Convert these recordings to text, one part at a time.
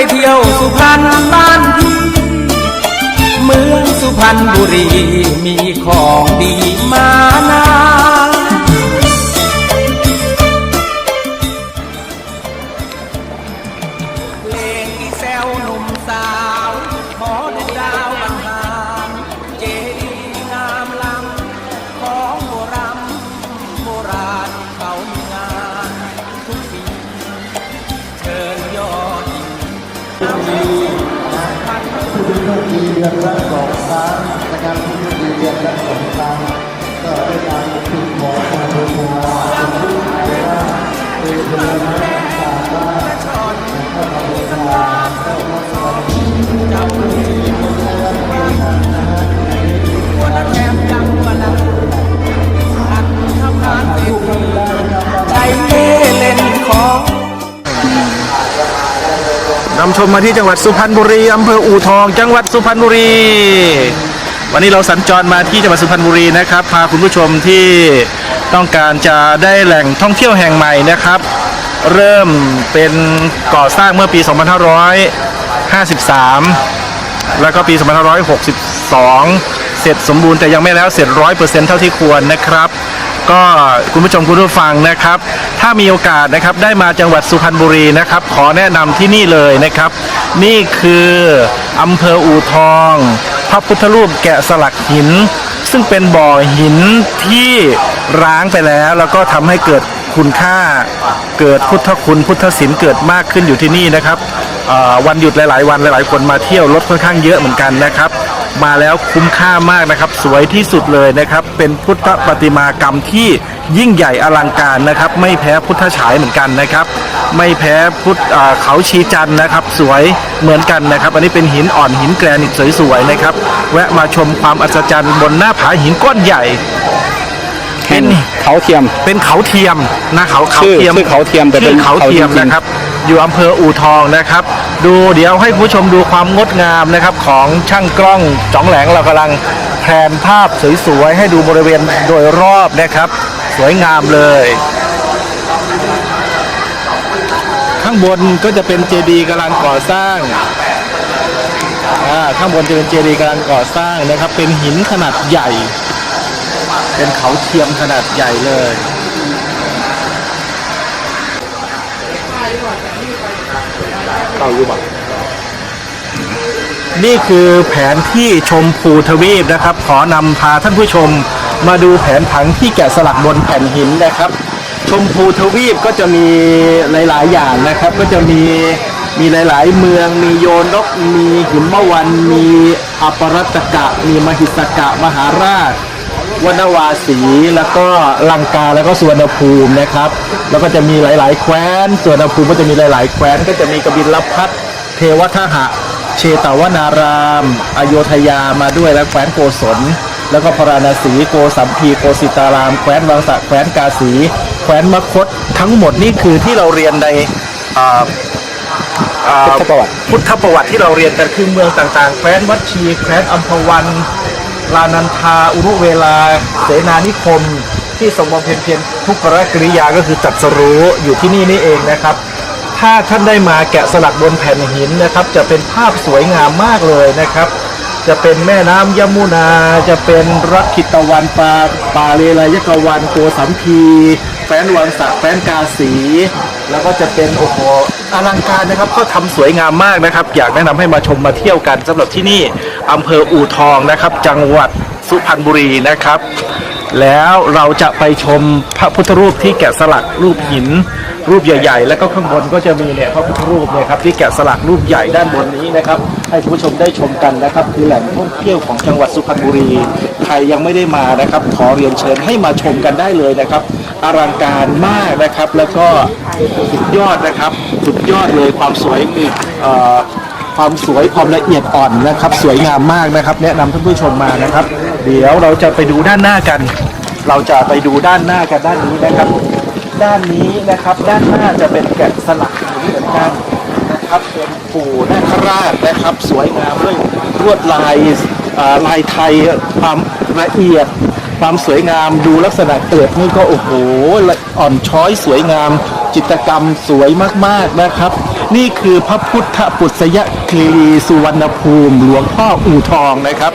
ไปเที่ยวสุพรรณบ้านพี่ เมืองสุพรรณบุรีมีของดี มีเดือนละสองครั้งนะครับมีเดือนละสองครั้งก็ได้การฝึกหมอมาบูชาเป็นผู้ชายว่าเป็นคนละนะตาว่าก็มาบูช ชมมาที่จังหวัดสุพรรณบุรีอำเภออู่ทอง จังหวัดสุพรรณบุรี วันนี้เราสัญจรมาที่จังหวัดสุพรรณบุรีนะครับ พาคุณผู้ชมที่ต้องการจะได้แหล่งท่องเที่ยวแห่งใหม่นะครับ เริ่มเป็นก่อสร้างเมื่อปี 2553 แล้วก็ปี 2562 เสร็จสมบูรณ์แต่ยังไม่แล้วเสร็จร้อยเปอร์เซ็นต์เท่าที่ควรนะครับ ก็คุณผู้ชมคุณผู้ฟังนะครับ ถ้ามีโอกาสนะครับได้มาจังหวัดสุพรรณบุรีนะครับ ขอแนะนำที่นี่เลยนะครับ นี่คืออำเภออู่ทอง พระพุทธรูปแกะสลักหิน ซึ่งเป็นบ่อหินที่ร้างไปแล้ว แล้วก็ทำให้เกิดคุณค่า เกิดพุทธคุณพุทธศิลป์เกิดมากขึ้นอยู่ที่นี่นะครับเอ่อวันหยุดหลาย ๆ วันหลาย ๆ คนมาเที่ยวรถค่อนข้างเยอะเหมือนกันนะครับ มาแล้วคุ้มค่ามากนะครับ สวยที่สุดเลยนะครับ เป็นพุทธประติมากรรมที่ยิ่งใหญ่อลังการนะครับ ไม่แพ้พุทธฉายเหมือนกันนะครับ ไม่แพ้พุทธอ่าเขาชีจันทร์นะครับ สวยเหมือนกันนะครับ อันนี้เป็นหินอ่อนหินแกรนิตสวยๆนะครับ แวะมาชมความอัศจรรย์บนหน้าผาหินก้อนใหญ่เป็นเขาเทียมเป็นเขาเทียมนะเขาเขาชื่อเทียมชื่อเขาเทียมแต่เป็ชื่นอเขาเทียมเขาจริงๆนะครับ อยู่อำเภออู่ทองนะครับ ดูเดี๋ยวให้ผู้ชมดูความงดงามนะครับของช่างกล้องจ้องแหลงเรากำลังแพลนภาพสวยๆให้ดูบริเวณโดยรอบนะครับ สวยงามเลย ข้างบนก็จะเป็นเจดีย์กำลังก่อสร้างข้างบนจะเป็นเจดีย์กำลังก่อสร้างนะครับ เป็นหินขนาดใหญ่ เป็นเขาเทียมขนาดใหญ่เลย เข้าอยู่บ่นี่คือแผนที่ชมพูทวีปนะครับ ขอนำพาท่านผู้ชมมาดูแผนผังที่แกะสลักบนแผ่นหินนะครับ ชมพูทวีปก็จะมีหลาย ๆ อย่างนะครับ ก็จะมีมีหลาย ๆ เมือง มีโยนก มีหิมะวัน มีอปรัตกะ มีมหิสกะ มหาราช วนวาสีแล้วก็ลังกาแล้วก็สวนภูมินะครับ แล้วก็จะมีหลาย ๆ แคว้นสวนภูมิก็จะมีหลาย ๆ แคว้นก็จะมีกบิลพัทเทวทหะ เชตวนารามอโยธยามาด้วยและแคว้นโกศลแล้วก็พราณสีโกสัมพีโกสิตาราม แคว้นวังสะแคว้นกาสี แคว้นมคตทั้งหมดนี่คือที่เราเรียนในอ่าอ่าพุทธประวัติพุทธประวัติที่เราเรียนกันคือเมืองต่างๆ แคว้นวัดชีแคว้นอัมพวัน ลานันทาอุรุเวลา เสนานิคม ที่ทรงบำเพ็ญเพียรทุกขกริยาก็คือจัดสรู้อยู่ที่นี่นี่เองนะครับ ถ้าท่านได้มาแกะสลักบนแผ่นหินนะครับ จะเป็นภาพสวยงามมากเลยนะครับ จะเป็นแม่น้ำยมุนา จะเป็นรักขิตวันปาปาเลรายกวันโกสัมพีแฟนวังสะแฟนกาสี แล้วก็จะเป็นโอ้โหอลังการนะครับก็ทำสวยงามมากนะครับ อยากแนะนำให้มาชมมาเที่ยวกันสำหรับที่นี่ อำเภออู่ทองนะครับ จังหวัดสุพรรณบุรีนะครับ แล้วเราจะไปชมพระพุทธรูปที่แกะสลักรูปหิน รูปใหญ่ ๆ แล้วก็ข้างบนก็จะมีเนี่ยพระพุทธรูปเนี่ยครับที่แกะสลักรูปใหญ่ด้านบนนี้นะครับ ให้คุณผู้ชมได้ชมกันนะครับคือแหล่งท่องเที่ยวของจังหวัดสุพรรณบุรี ใครยังไม่ได้มานะครับ ขอเรียนเชิญให้มาชมกันได้เลยนะครับอลังการมากนะครับ แล้วก็สุดยอดนะครับ สุดยอดเลยความสวยคือเอ่อ ความสวยความละเอียดอ่อนนะครับ สวยงามมากนะครับ แนะนำท่านผู้ชมมานะครับ เดี๋ยวเราจะไปดูด้านหน้ากัน เราจะไปดูด้านหน้ากันด้านนี้นะครับ ด้านนี้นะครับ ด้านหน้าจะเป็นแกะสลักเหมือนกันนะครับเป็นปู่นาคราชนะครับ สวยงามด้วยลวดลายอ่าลายไทยความละเอียด ความสวยงามดูลักษณะเกิดนี่ก็โอ้โหละอ่อนช้อยสวยงาม จิตรกรรมสวยมากๆนะครับ นี่คือพระพุทธปุษยคีรีสุวรรณภูมิ หลวงพ่ออู่ทองนะครับ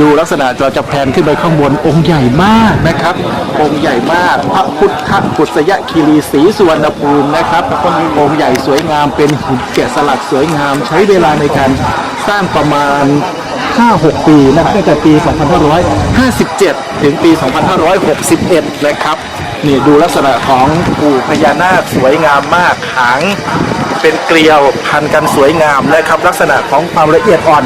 ดูลักษณะเราจะแพนขึ้นไปข้างบนองค์ใหญ่มากนะครับ องค์ใหญ่มาก พระพุทธปุษยคีรีศรีสุวรรณภูมินะครับองค์ใหญ่สวยงามเป็นหุ่นแกะสลักสวยงาม ใช้เวลาในการสร้างประมาณ5-6 ปีนะครับตั้งแต่ปี 2557 ถึงปี 2561 นะครับ นี่ดูลักษณะของปู่พญานาคสวยงามมากหาง เป็นเกลียวพันกันสวยงามนะครับ ลักษณะของความละเอียดอ่อน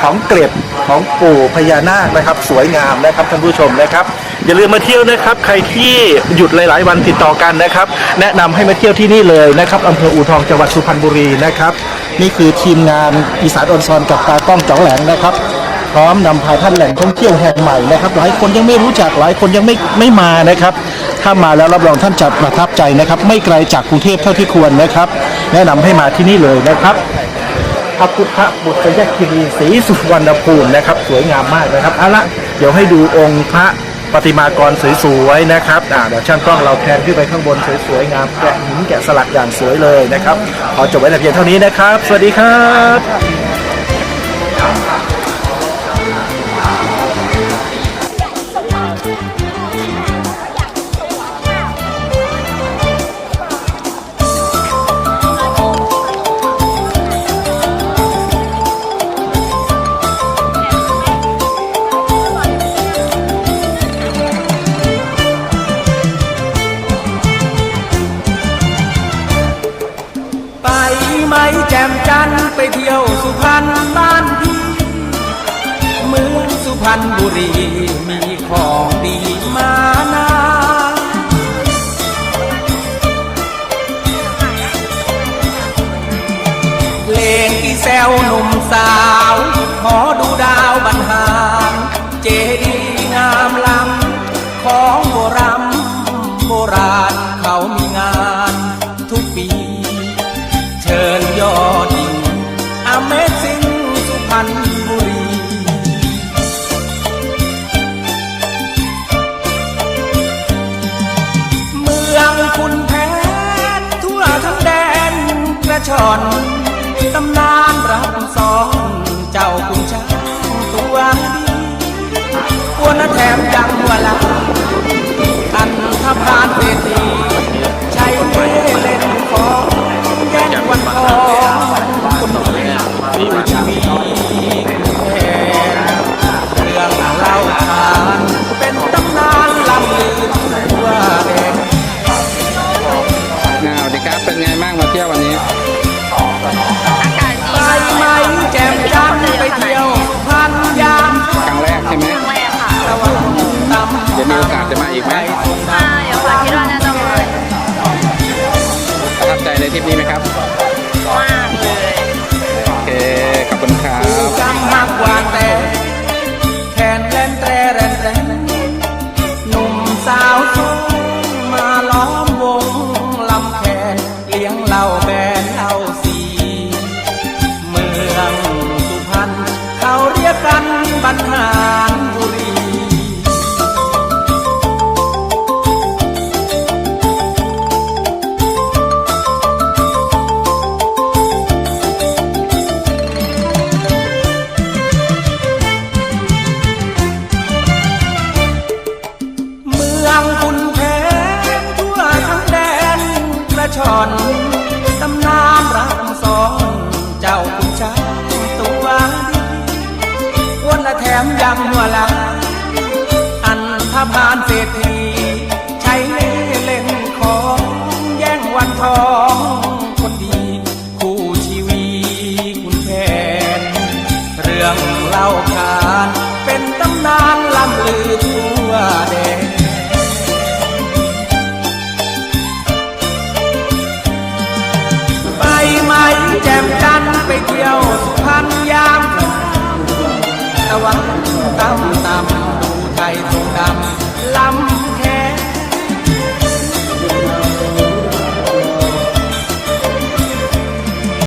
ของเกล็ดของปู่พญานาคนะครับ สวยงามนะครับท่านผู้ชมนะครับ อย่าลืมมาเที่ยวนะครับ ใครที่หยุดหลาย ๆ วันติดต่อกันนะครับ แนะนำให้มาเที่ยวที่นี่เลยนะครับอำเภออูทองจังหวัดสุพรรณบุรีนะครับ นี่คือทีมงานอีสานออนซอนกับตาก้องจ๋องแหลงนะครับพร้อมนำพาท่านแหล่งท่องเที่ยวแห่งใหม่นะครับ หลายคนยังไม่รู้จักหลายคนยังไม่ไม่มานะครับ ถ้ามาแล้วรับรองท่านจะประทับใจนะครับ ไม่ไกลจากกรุงเทพเท่าที่ควรนะครับ แนะนำให้มาที่นี่เลยนะครับพระพุทธบุตรยคีรีศรีสุวรรณภูมินะครับ สวยงามมากนะครับเอาละเดี๋ยวให้ดูองค์พระปฏิมากรสวยๆนะครับอ่าเดี๋ยวช่างกล้องเราแพนขึ้นไปข้างบนสวยๆงามแกะหินแกะสลักอย่างสวยเลยนะครับขอจบไว้แต่เพียงเท่านี้นะครับ สวัสดีครับ พรรณบุรี ระชอนตำนานรักสองเจ้าคุณช้างตัวดีควรแถมยัง แบนเอาสีเมืองสุพรรณเขาเรียกกันบรรหา ทพานเศรษฐีใช้เล่เล่นของแย่งวันทองคนดี คู่ชีวีคุณแผนเรื่องเล่าขานเป็นตำนานลำลือทั่วแดนไปไหมแจ่มจันทร์ไปเที่ยวสุพรรณยามตะวันตำตำดูไทยทรงดำ